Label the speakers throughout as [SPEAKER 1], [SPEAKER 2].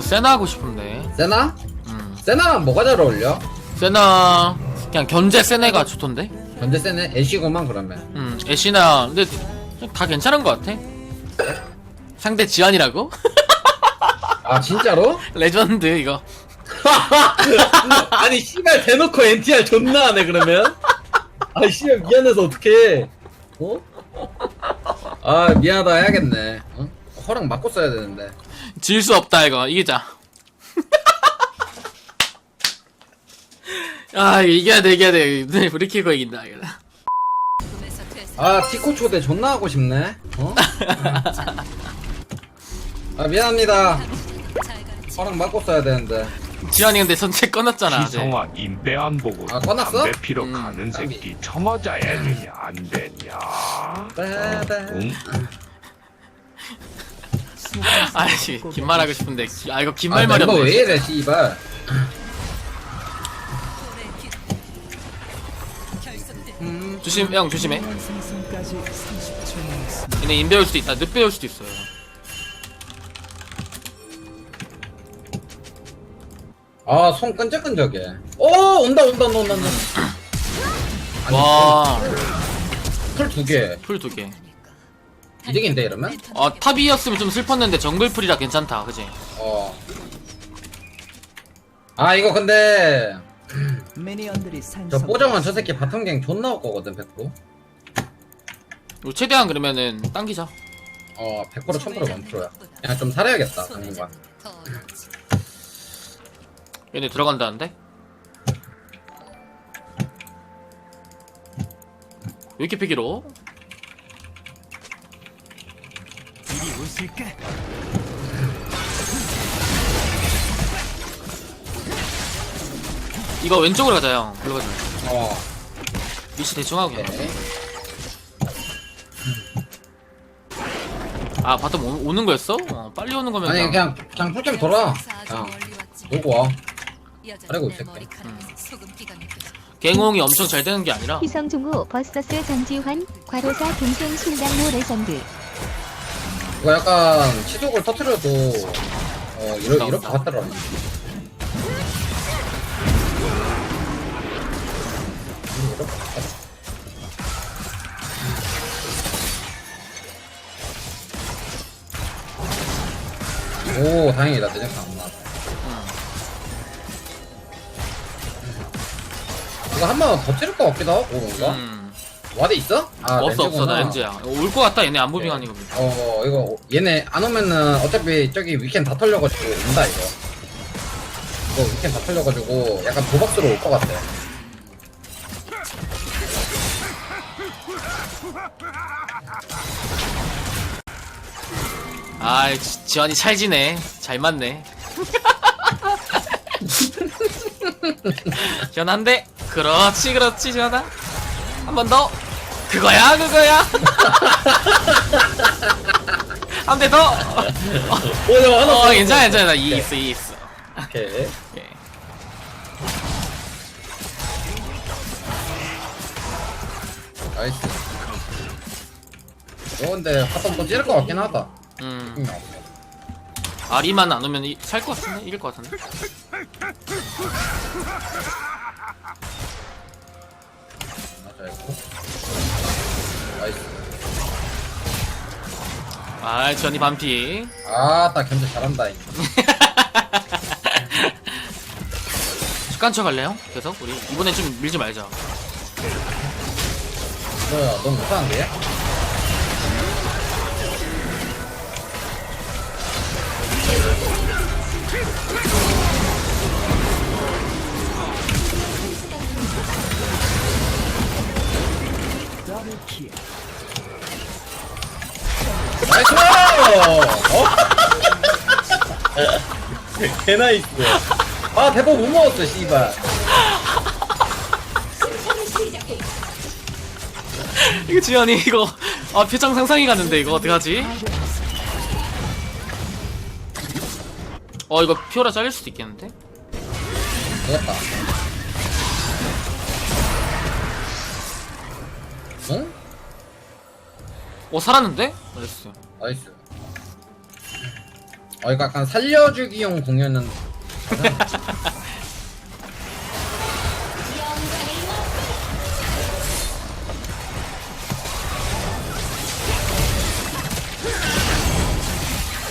[SPEAKER 1] 세나 하고 싶은데.
[SPEAKER 2] 세나?
[SPEAKER 1] 음.
[SPEAKER 2] 세나랑 뭐가 잘 어울려?
[SPEAKER 1] 세나 그냥 견제 세네가 좋던데.
[SPEAKER 2] 현재 세네 애쉬고만 그러면
[SPEAKER 1] 음. 애쉬나 근데 다 괜찮은 것 같아. 상대 지안이라고?
[SPEAKER 2] 아 진짜로?
[SPEAKER 1] 레전드 이거.
[SPEAKER 2] 아니 씨발 대놓고 NTR 존나 하네 그러면 아 씨발 미안해서 어떡해 어? 아 미안하다 해야겠네 어? 허락 맞고 써야 되는데
[SPEAKER 1] 질 수 없다 이거 이기자. 아 이겨야 돼 이겨야 돼. 켜고 이긴다 이거.
[SPEAKER 2] 아 티코 초대 존나 하고 싶네 어? 아 미안합니다 허락 맞고 써야 되는데
[SPEAKER 1] 지안이 근데 선체 꺼놨잖아.
[SPEAKER 3] 기성아 임대 안 보고
[SPEAKER 2] 아, 꺼놨어?
[SPEAKER 3] 담배 피러
[SPEAKER 1] 음,
[SPEAKER 3] 가는
[SPEAKER 2] 담배.
[SPEAKER 3] 새끼 청어자 애느냐 안 되냐 응?
[SPEAKER 1] 아이씨 긴말 하고 싶은데 아 이거 긴아말 말이
[SPEAKER 2] 멤버
[SPEAKER 1] 없네.
[SPEAKER 2] 왜 이래 씨발 음,
[SPEAKER 1] 조심 형 조심해. 얘네 인 배울 수도 있다. 늦 배울 수도 있어요.
[SPEAKER 2] 아 손 끈적끈적해 오 온다 온다 온다 온다 온다
[SPEAKER 1] 와.
[SPEAKER 2] 풀 두개
[SPEAKER 1] 풀 두 개.
[SPEAKER 2] 이득인데 이러면?
[SPEAKER 1] 어 탑이었으면 좀 슬펐는데 정글 풀이라 괜찮다. 그지?
[SPEAKER 2] 어. 아 이거 근데
[SPEAKER 4] 미니언들이
[SPEAKER 2] 저
[SPEAKER 4] 산성.
[SPEAKER 2] 뽀정은 저 새끼 바텀갱 존나 올 거거든 100%.
[SPEAKER 1] 우리 최대한 그러면은 당기자.
[SPEAKER 2] 어 100% 1000% 만프로야. 그냥 좀 살아야겠다 당분간.
[SPEAKER 1] 얘네 들어간다는데? 왜 이렇게 피기로? 이거 왼쪽으로 가자 형. 글로 가자.
[SPEAKER 2] 어.
[SPEAKER 1] 위치 대충 하고.
[SPEAKER 2] 오케이.
[SPEAKER 1] 아 바텀 오, 오는 거였어? 어, 빨리 오는 거면
[SPEAKER 2] 아니
[SPEAKER 1] 그냥
[SPEAKER 2] 그냥 그냥 풀캠 돌아. 그냥 놀고 와.
[SPEAKER 5] 그리고
[SPEAKER 2] 있을게.
[SPEAKER 1] 갱홍이 엄청 잘 되는 게 아니라
[SPEAKER 6] 희성중우 vs 전지환 과로사 동생 순당모 레전드
[SPEAKER 2] 이거 약간 치속을 터트려도 어 이러 이럴 것 같더라. 이럴 것 같더라. 오 다행이다 내장판 안 나왔다 이거 한 번더 찌를 것 같기도 하고 뭔가
[SPEAKER 1] 음,
[SPEAKER 2] 와드 있어? 아
[SPEAKER 1] 없어 없어 나
[SPEAKER 2] 렌즈구나.
[SPEAKER 1] 렌즈야. 올 것 같다. 얘네 안 무빙 하는 거 보니까.
[SPEAKER 2] 어 이거 얘네 안 오면은 어차피 저기 위켄 다 털려가지고 온다 이거. 이거 위켄 다 털려가지고 약간 도박으로 올 것 같아.
[SPEAKER 1] 아이 지- 지환이 찰지네 잘 맞네. 지환 한대 그렇지 그렇지 지환아. 한 번더 그거야 그거야. 한 대 더.
[SPEAKER 2] 오 이거 하나
[SPEAKER 1] 어
[SPEAKER 2] 더.
[SPEAKER 1] 괜찮아 괜찮아. 이 있어 이 있어.
[SPEAKER 2] 오케이.
[SPEAKER 1] 예.
[SPEAKER 2] 나이스. 어 근데 한번 더 찌를 것 같긴 하다.
[SPEAKER 1] 음.
[SPEAKER 2] 음.
[SPEAKER 1] 아리만 안 오면 살 것 같은데? 이길 것 같은데?
[SPEAKER 2] 맞아 이거 나이스
[SPEAKER 1] 아 지환이 반피
[SPEAKER 2] 아딱 견제 잘한다 이.
[SPEAKER 1] 습관쳐 갈래요? 계속 우리 이번엔 좀 밀지 말자
[SPEAKER 2] 뭐야 너무 못하는데? 개나이스. 아, 대박 못 먹었어, 씨발.
[SPEAKER 1] 이거 지현이 이거 아 표정 상상이 가는데 이거 어떡하지? 어 이거 피오라 잘릴 수도 있겠는데?
[SPEAKER 2] 되겠다. 응?
[SPEAKER 1] 어 살았는데? 나이스
[SPEAKER 2] 나이스. 어 이거 약간 살려주기용 공연은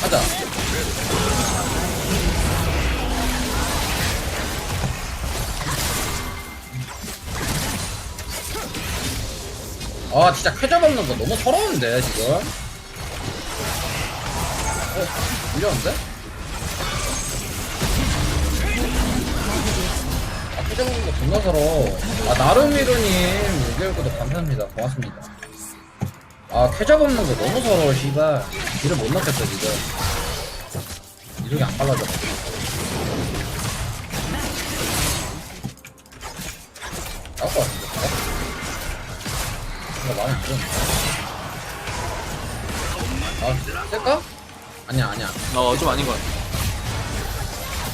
[SPEAKER 2] 하자 아 진짜 쾌잡 없는 거 너무 서러운데 지금 어? 이려운데? 아 쾌잡 없는 거 존나 서러워. 아 나름미루님 6개월 구독 감사합니다. 고맙습니다. 아 쾌잡 없는 거 너무 서러워 씨발. 일을 못 넣겠어 지금. 이력이 안 빨라져. 나올 것 같은데 마음에 안 드는데 아 쓸까? 아니야 아니야.
[SPEAKER 1] 어 좀 아닌 것 같아.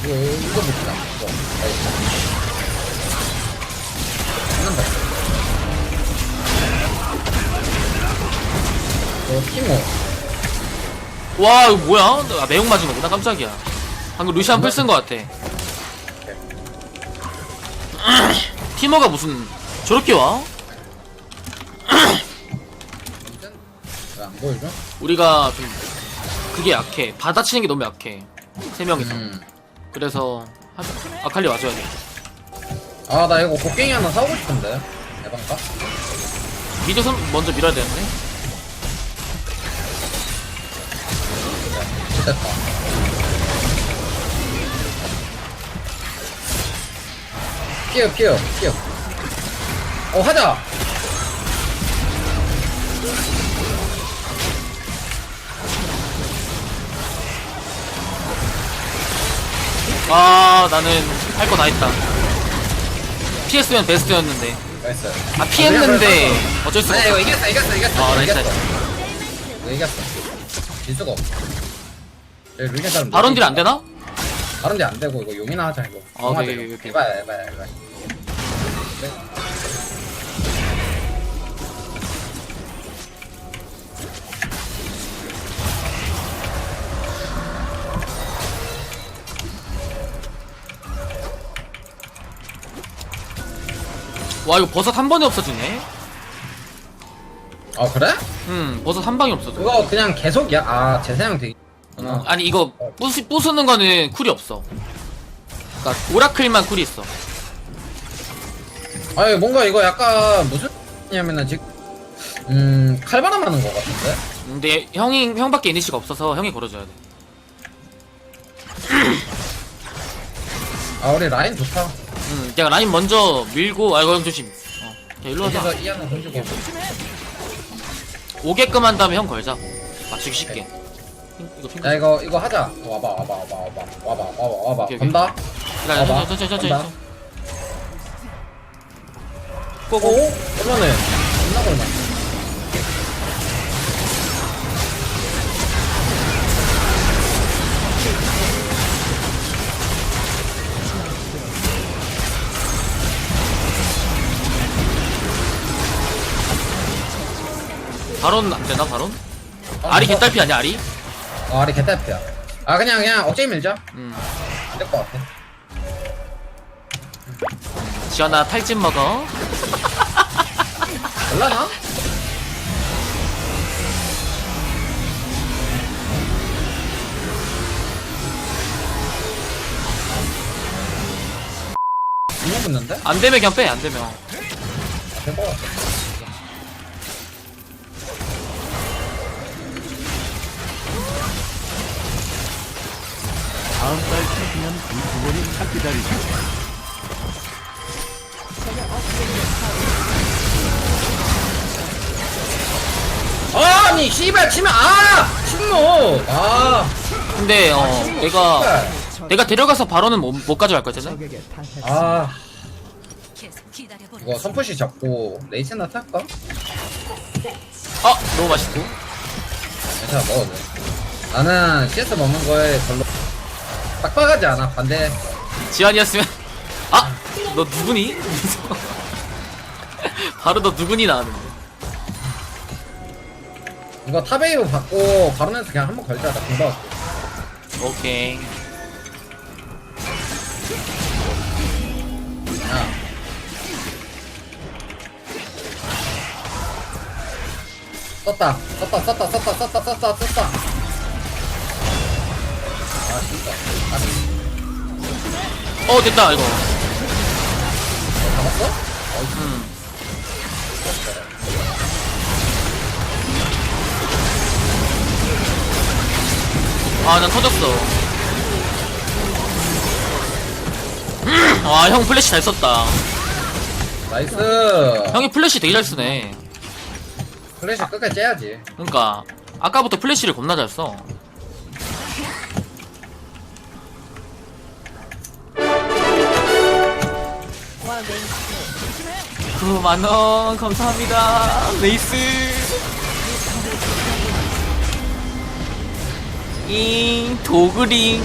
[SPEAKER 2] 이거 이거 봅시다. 이거. 나이스 끝난다. 이거 티모
[SPEAKER 1] 와 이거 뭐야? 아, 매운 맞은 거구나 깜짝이야. 방금 루시안 풀 쓴 것 같아. 티머가 무슨 저렇게 와?
[SPEAKER 2] 보이죠?
[SPEAKER 1] 우리가 좀 그게 약해. 받아치는 게 너무 약해. 세 명이서.
[SPEAKER 2] 음.
[SPEAKER 1] 그래서 하- 아칼리 와줘야 돼.
[SPEAKER 2] 아 나 이거 곡괭이 하나 사오고 싶은데. 대박가?
[SPEAKER 1] 미드 선 먼저 밀어야 되는데.
[SPEAKER 2] 됐다. 피어 피어 피어. 어 하자
[SPEAKER 1] 아 나는 할 거 다 했다. 피했으면 베스트였는데.
[SPEAKER 2] 나이스.
[SPEAKER 1] 아 피했는데 어쩔 수가
[SPEAKER 2] 아니 이거
[SPEAKER 1] 없어.
[SPEAKER 2] 이겼어 이겼어 이겼어
[SPEAKER 1] 아, 나이스,
[SPEAKER 2] 이겼어. 이거 이겼어. 질 수가 없어. 여기 루이겐 사람
[SPEAKER 1] 바론 딜 안 되나?
[SPEAKER 2] 바론 딜 안 되고 이거 용이나 하자 이거.
[SPEAKER 1] 아, 오케이, 오케이, 오케이.
[SPEAKER 2] 해봐야 해봐야 해봐야
[SPEAKER 1] 와 이거 버섯 한 번에 없어지네
[SPEAKER 2] 어 그래?
[SPEAKER 1] 음 버섯 한 방에 없어져
[SPEAKER 2] 그거 그냥 계속이야? 아 재사용 되게
[SPEAKER 1] 어, 아니 이거 부수, 부수는 거는 쿨이 없어 그니까 오라클만 쿨이 있어
[SPEAKER 2] 아니 뭔가 이거 약간 무슨 냐면은 지금 음 칼바람 하는 거 같은데?
[SPEAKER 1] 근데 형이 형밖에 이니시가 없어서 형이 걸어줘야 돼
[SPEAKER 2] 아 우리 라인 좋다
[SPEAKER 1] 음, 내가 라인 먼저 밀고 아이고 형 조심. 어, 야 일로 와서
[SPEAKER 2] 여기서 이 하나 던지고
[SPEAKER 1] 오게끔 한 다음에 형 걸자. 맞추기 쉽게. 핑- 이거 핑크
[SPEAKER 2] 야 이거 이거 하자. 와봐 와봐 와봐 와봐 와봐 와봐 와봐.
[SPEAKER 1] 오케이, 오케이.
[SPEAKER 2] 건다?
[SPEAKER 1] 기다려
[SPEAKER 2] 봐봐.
[SPEAKER 1] 천천히 천천히
[SPEAKER 2] 간다.
[SPEAKER 1] 천천히.
[SPEAKER 2] 오
[SPEAKER 1] 고고.
[SPEAKER 2] 얼마네. 겁나 걸마
[SPEAKER 1] 바론 안 되나 바론? 아리 개딸피 아니야 아리?
[SPEAKER 2] 아 아리 개딸피야 아 그냥 그냥 억제기 밀자
[SPEAKER 1] 음
[SPEAKER 2] 안될 것 같아
[SPEAKER 1] 지연아 탈진 먹어
[SPEAKER 2] 몰라나? 붙는데?
[SPEAKER 1] 안 되면 그냥 빼 안 되면
[SPEAKER 2] 아, 될것 같아
[SPEAKER 4] 다음 달 최기면 이 부모님 다 기다리죠.
[SPEAKER 2] 아니 씨발 치면 아 신노 아
[SPEAKER 1] 근데 어
[SPEAKER 2] 신노,
[SPEAKER 1] 내가
[SPEAKER 2] 씨발.
[SPEAKER 1] 내가 데려가서 바론은 못, 못 가져갈 거잖아.
[SPEAKER 2] 아. 이거 선푸시 잡고 레이스나 탈까?
[SPEAKER 1] 아 너무 맛있고
[SPEAKER 2] 괜찮아 먹어도 돼 나는 CS 먹는 거에 별로 빡빡하지 않아? 반대.
[SPEAKER 1] 지안이었으면 아! 너 누구니? 바로 너 누구니 나왔는데.
[SPEAKER 2] 이거 탑웨이브 받고 바로에서 그냥 한번 걸자. 나 금방
[SPEAKER 1] 오케이.
[SPEAKER 2] 야. 썼다. 썼다 썼다 썼다 썼다 썼다 썼다. 아아
[SPEAKER 1] 어, 됐다, 이거.
[SPEAKER 2] 잡았어?
[SPEAKER 1] 음. 아, 난 터졌어. 음, 아, 형 플래시 잘 썼다.
[SPEAKER 2] 나이스
[SPEAKER 1] 형이 플래시 되게 잘 쓰네.
[SPEAKER 2] 플래시 끝까지 째야지
[SPEAKER 1] 그러니까 아까부터 플래시를 겁나 잘 써. 그 만원 감사합니다. 레이스. 잉 도그링.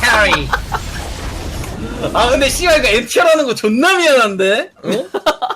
[SPEAKER 2] 캐리 아 근데 씨발 이거 에티어라는 거 존나 미안한데? 어?